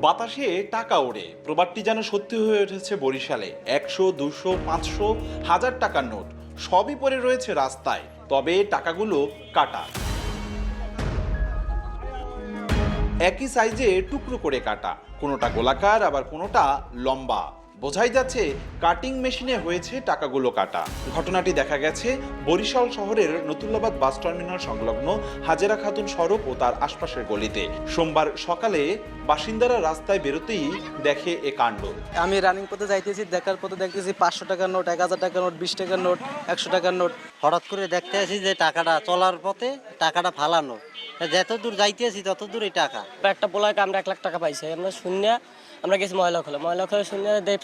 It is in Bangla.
বাতাসে টাকা ওড়ে। প্রবাদটি যেন সত্যি হয়ে উঠেছে বরিশালে। একশো, দুশো, পাঁচশো, হাজার টাকার নোট। সবই পরে রয়েছে রাস্তায়। তবে টাকাগুলো কাটা। একই সাইজে টুকরো করে কাটা। কোনোটা গোলাকার, আবার কোনোটা লম্বা। বোঝাই যাচ্ছে কাটিং মেশিনে হয়েছে টাকাগুলো কাটা। ঘটনাটি দেখা গেছে বরিশাল শহরের নতুল্লাবাদ বাস টার্মিনাল সংলগ্ন হাজেরা খাতুন সড়ক ও তার আশপাশের গলিতে। সোমবার সকালে বাসিন্দারা রাস্তায় বেরোতেই দেখে এ কাণ্ড। আমি রানিং পথে যাইতেছি দেখার পথে দেখতেছি পাঁচশো টাকার নোট এক হাজার টাকার নোট বিশ টাকার নোট একশো টাকার নোট। হঠাৎ করে দেখতে আসি যে টাকাটা চলার পথে টাকাটা ফালানো। যত দূর যাইতে আসি তত এই টাকা। একটা পোলাকে আমরা এক লাখ টাকা পাইছি। আমরা শূন্য আমরা গেছি ময়লা খোলা ময়লা খোলা শূন্য দেব